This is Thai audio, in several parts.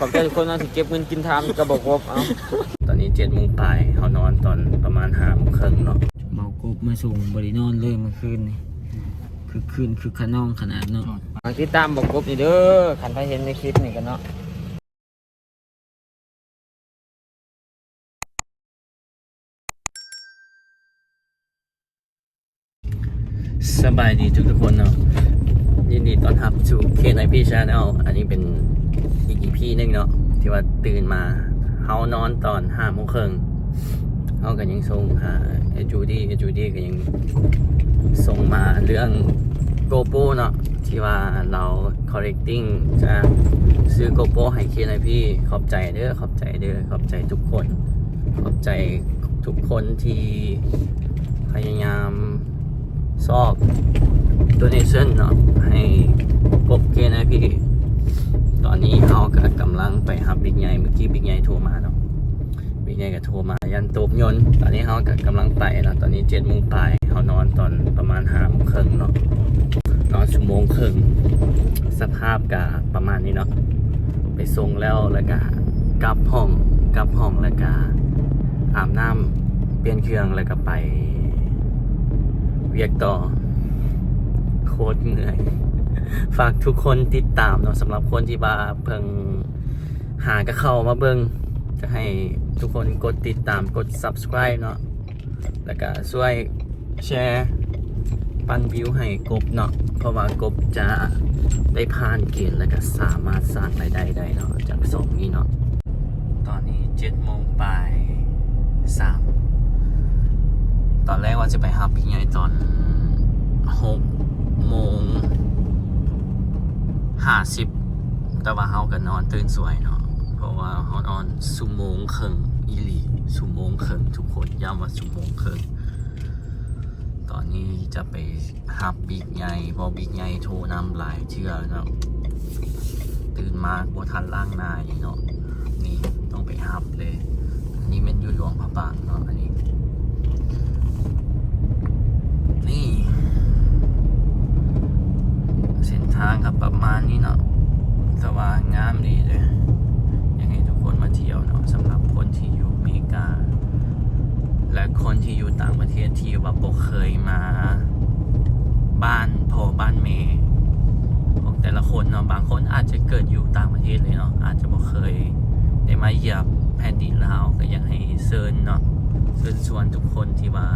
ขอบใจทุกคนนะที่เก็บเงินกินทามกระบอกครบเอาตอนนี้เจ็ดโมงปลายเขานอนตอนประมาณห้าโมงครึ่งเนาะเมากบมาส่งบริโนอนเลยเมื่อคืนนี่คือคืนคือขนองขนาดเนาะฝากติดตามบอกกบนี่เด้อขันไปเห็นในคลิปนี่กันเนาะสบายดีทุกทุกๆคนเนาะยินดีต้อนรับสู่เคนไอพีชาแนลอันนี้เป็น อีกอีพีหนึ่งเนาะที่ว่าตื่นมาเฮานอนตอนห้าโมงครึ่งเฮาก็ยังส่งหาไอ้จูดี้ไอ้จูดี้ก็ยังส่งมาเรื่องโกโปเนาะที่ว่าเรา correcting จะซื้อโกโปให้เคนไอพีขอบใจเด้อขอบใจเด้อขอบใจทุกคน ขอบใจทุกคนที่พยายามซอก donation เนาะให้กบเกนะพี่ ก็กำลังไปหับบิ๊กใหญ่เมื่อกี้บิ๊กใหญ่โทรมาเนาะบิ๊กใหญ่ก็โทรมายันตบยนต์ตอนนี้เขาก็กำลังไปเนาะตอนนี้เจ็ดโมงปลายเขานอนตอนประมาณห้าโมงครึ่งเนาะนอนชั่วโมงครึ่งสภาพกะประมาณนี้เนาะไปส่งแล้วแล้วก็กลับห้องกลับห้องแล้วก็อาบน้ำเปลี่ยนเครื่องแล้วก็ไป เวียกต่อโคตรเหนื่อย ฝากทุกคนติดตามเนาะสำหรับคนที่มาเพิ่งหาก็เข้ามาเบิงจะให้ทุกคนกดติดตามกด subscribe เนาะแล้วก็ช่วยแชร์ปันวิวให้กบเนาะเพราะว่ากบจะได้ผ่านเกณฑ์แล้วก็สามารถสร้างรายได้ได้เนาะจากสองนี้เนาะตอนนี้เจ็ดโมงปลายสามตอนแรกว่าจะไปฮับพี่ใหญ่ตอนหกโมง ห้าสิบแต่ว่าเฮาก็นอนตื่นสวยเนาะเพราะว่าเฮานอนสุโมงครึ่งอีหลีสุโมงครึ่งทุกคนย้ำว่าสุโมงครึ่งตอนนี้จะไปฮับบิ๊กใหญ่พอบิ๊กใหญ่โทรนำหลายเชื่อเนาะตื่นมาบ่ทันล่างหน้านี่เนาะนี่ต้องไปฮับเลย อันนี้เป็นอยู่หลวงพระบางเนาะอันนี้ เส้นทางครับประมาณนี้เนาะสว่างงามดีเลยอยากให้ทุกคนมาเที่ยวเนาะสำหรับคนที่อยู่อเมริกา และคนที่อยู่ต่างประเทศที่ว่าบ่เคยมา บ้านพ่อบ้านเมย์ของแต่ละคนเนาะบางคนอาจจะเกิดอยู่ต่างประเทศเลยเนาะอาจจะบ่เคย ได้มาเหยียบแผ่นดินลาวก็อยากให้เชิญเนาะเชิญชวนทุกคนที่ว่า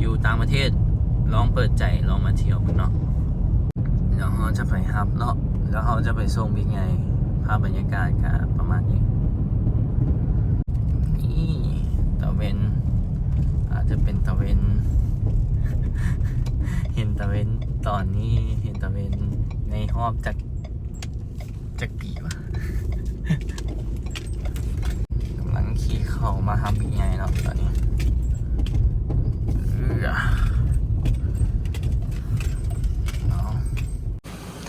อยู่ต่างประเทศลองเปิดใจลองมาเที่ยวมึงเนาะเดี๋ยวเราจะไปฮับเนาะแล้วเราจะไปส่งบิ๊กไงภาพบรรยากาศก็ประมาณนี้ตะเวนอาจจะ เป็นตะเวน เห็นตะเวนตอนนี้เห็นตะเวนในหอบจากจากปีวะกำลังขี่เข้ามาฮับบิ๊กไงเนาะตอนนี้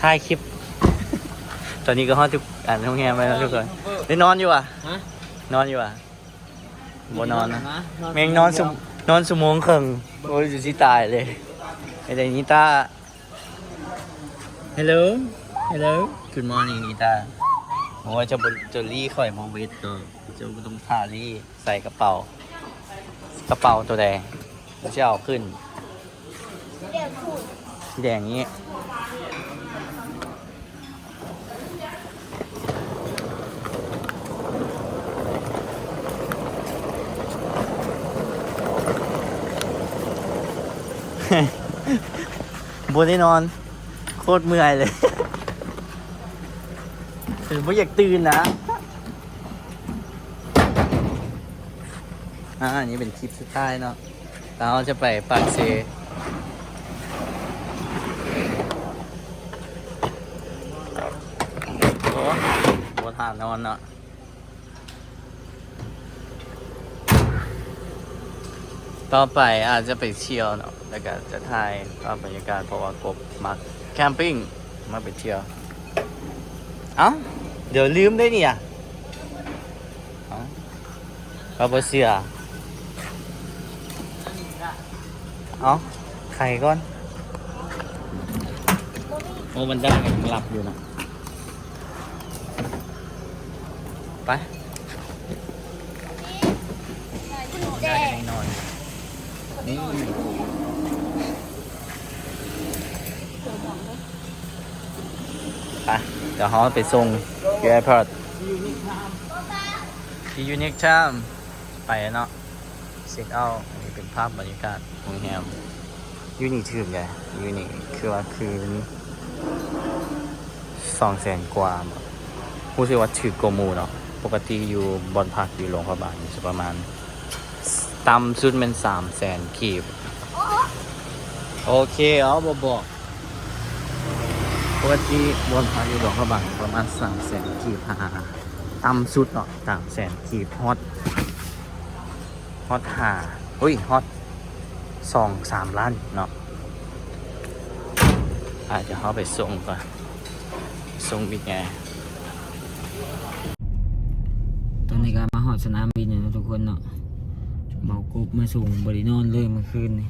ถ่ายคลิป ตอนนี้ก็ฮอดทุกอ่านโรงแรมไปแล้วทุกคนได้นอนอยู่อะฮะนอนอยู่อะบนนอนนะ แมงนอนสม นอนสมงครึ่งโอ้ยจะสิตายเลยไอ้เดนิต้า Hello Hello Good morning นิต้าผมว่าจะบนจะรีข่อยมองเวทก็จะบต้องท่ารีใส่กระเป๋า กระเป๋าตัวแดงแล้วจะเอาขึ้นสีแดงอย่างนี้ บนได้นอน โคตรเมื่อยเลยถึงไม่อยากตื่นนะ อ่าอันนี้เป็นคลิปสุดท้ายเนาะเราจะไปปากเซโอ้โหทานนอนเนาะต่อไปอาจจะไปเที่ยวเนาะ แล้วก็จะถ่ายภาพบรรยากาศเพราะว่ากบมักแคมปิ้งมาไปเที่ยว เอ้า เดี๋ยวลืมได้เนี่ยเอ้าเราไปเสียเอ้าไข่ก่อน โอ้มันได้กันหลับอยู่นะไปแดได้งแน่นอนนี่ ไปเดี๋ยวเขาไปส่งที่แอร์พอร์ตที่ยูนิคชามไปเนาะเช็คเอาท์อันนี้เป็นภาพบรรยากาศโรงแรมยูนิคชื่อไงยูนิคคือว่าคืนสองแสนกว่าบ่รู้สึกว่าถือกมูเนาะปกติอยู่บอนพักอยู่โรงพยาบาลอยู่ประมาณต่ำสุดเป็นสามแสนกีบ โอเค เอาบอบอก ปกติบนพายุหลวงพระบางประมาณสามแสนกีบหาต่ำสุดเนาะสามแสนกีบฮอตฮอตหาอุ้ยฮอตสองสามล้านเนาะอาจจะเข้าไปส่งก่อนส่งบิ๊กไงตอนนี้ก็มาหอดสนามบินอยู่เนาะทุกคนเนาะเบากบมาส่งบริโนอนเลยเมื่อคืนนี่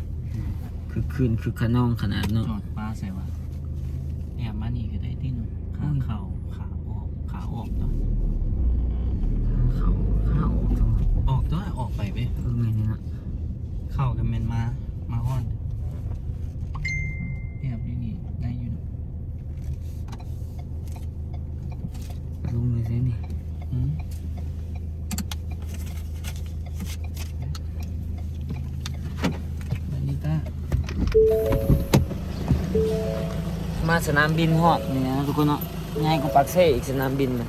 คือคืนคือขนองขนาดเนาะจอดป้าใส่ว่า แอบมานี่ก็ได้ที่นู่นขาเข่าขาออกขาออกเนาะเขาเข้าจังหวะออกตัวออกไปเว้ยเออไงเนี่ยนะเข้ากันเป็นมา มาอ้อน มาสนามบินฮอดนี่นะทุกคนเนาะง่ายกว่าปักเซ่อีกสนามบินนะ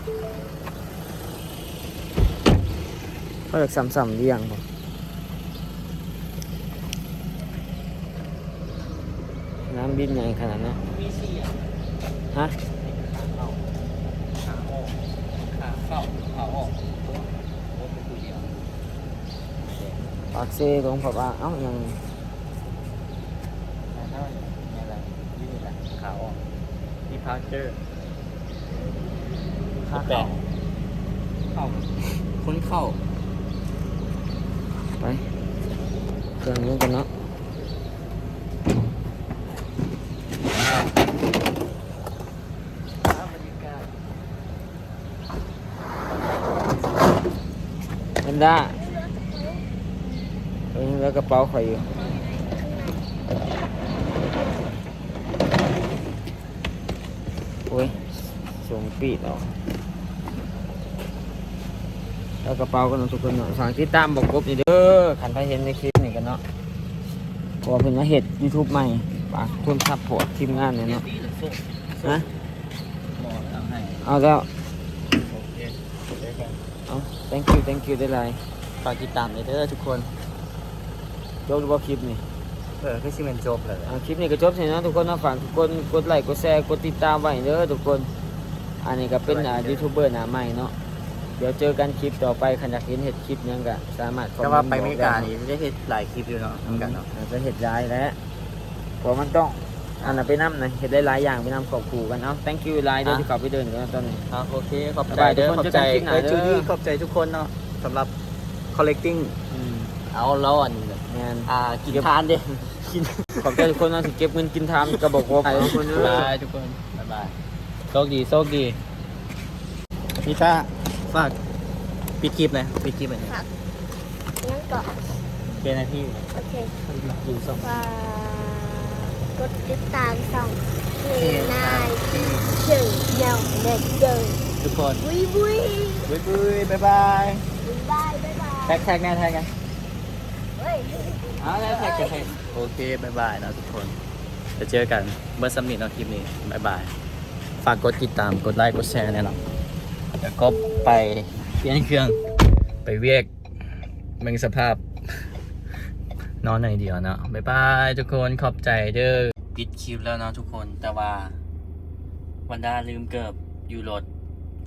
เขาอยากซ้ำๆหรือยังบ่นามบินใหญ่ขนาดนั้นฮะขากเซ่ตรงแบบว่าเอ้ายัง ที่พาร์เจอร์ค่าแปเข้าดเข้าคนเข้า ไปเครื่องนี้กันเนาะเอนด้าเออแล้วกระเป๋าข่อยอยู่โอ้ย ส่งปีดออกแล้วกระเป๋ากันเนาะทุกคนเนาะฝากติดตามบอกกบนี่เด้อขันไปเห็นในคลิปนี่กันเนาะเพราะว่าเพิ่นมาเฮ็ด YouTube ใหม่ฝากทุนซัพพอร์ตทีมงานเนี่ยเนาะปีหรือส้มฮะหมอเอาให้เอาแล้วโอเคเจอกันเอา thank you thank you ได้ไรฝากติดตามเลยเด้อทุกคนจบหรือว่าคลิปนี่เออคือสิเป็นจบเลยเอาคลิปนี้ก็จบใช่นาะทุกคนเนาะฝากทุกคนกดไลค์กดแชร์กดติดตามไว้เด้อทุกคน อันนี้ก็เป็นอ่ายูทูบเบอร์หน้าใหม่เนาะเดี๋ยวเจอกันคลิปต่อไปขันอยากเห็นเห็ดคลิปหยังก็สามารถคอมแต่เมว่านต์ไปอเมริกาบอกนี่ได้เห็นหลายคลิปอยู่เนาะได้เหมือนกันเนาะอาจจะเห็ดร้ายแล้วเพราะมันต้องอันนั้นไปน้ำนะเห็ดได้หลายอย่างไปน้ำขอบคู่กันเอา thank you หลายเด้อที่กลับไปเดินกันนะตอนนี้ ครับโอเค ขอบบ๊ายใจบายเด้อทุกคนขอบใจเจอกันคลิปหน้าเอ้ยเด้อจูดี้ขอบใจทุกคนเนาะสำหรับ collecting อืมเอาแล้วอันงานอ่ากินทานดิกินขอบใจทุกคนนะที่เก็บเงินกินทามกระบอกว่าไปทุกคนเด้อ บายทุกคนบ๊ายบาย โชคดีโชคดีพี่ต้าฝากปิดคลิปเลยปิดคลิปเลยงั้นก็เป็นหน้าที่โอเคอยู่ส่งฝากกดติดตามช่องเพลงนายที่เฉิงเหน่าเด็กเดินทุกคนวุ้ยวุ้ยบ๊ายบายบ๊ายบายบ๊ายบายบ๊ายบายแท็กแท็กแน่แท็กกันเฮ้ยเอาแล้วแท็กแท็กโอเคบ๊ายบายนะทุกคนจะเจอกันเมื่อสมิธเอาคลิปนี้บ๊ายบาย ฝากกดติดตามกดไลค์กดแชร์แน่นอนแล้วก็ไปเปลี่ยนเครื่องไปเวียกเมืองสภาพ นอนหน่อยเดียวเนาะบ๊ายบายทุกคนขอบใจเด้อปิดคลิปแล้วเนาะทุกคนแต่ว่า วันดาลืมเกิบอยู่รถ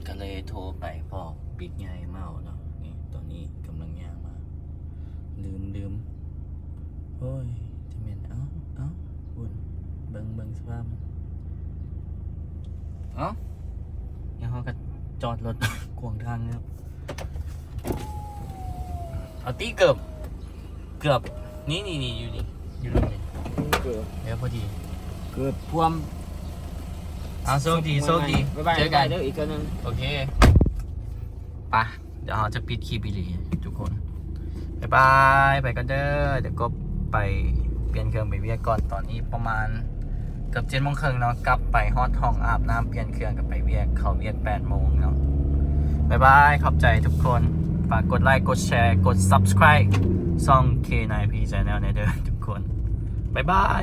ก็เลยโทรไปบอกปิดไงเมาเนาะนี่ตอนนี้กำลังย่างมา ลืมลืมโอ้ยจะเป็นเอ้าเอ้าบุญเบิงเบิงสภาพมัน เอ้ายังเขาก็จอดรถขวางทางนะครับเอาตีเกือบ เกือบ นี่นี่นี่อยู่นี่ อยู่ตรงนี้เกือบเดี๋ยวพอดี เกือบท่วมเอาโชคดีโชคดีบ๊ายบายเจอกันเด้ออีกคนนึงโอเคไปะเดี๋ยวเราจะปิดคลิปอีหลีทุกคนบ๊ายบาย ไปกันเด้อ เดี๋ยวก็ไปเปลี่ยนเครื่องไปเวียกก่อน ตอนนี้ประมาณ เกือบเจ็ดโมงครึ่งเนาะกลับไปฮอตห้องอาบน้ำเปลี่ยนเครื่องกับไปเวียกเขาเวียกแปดโมงเนาะบายบายขอบใจทุกคน ฝากกดไลค์กดแชร์กด subscribe ช่อง K9P Channel ในเด้อทุกคนบายบาย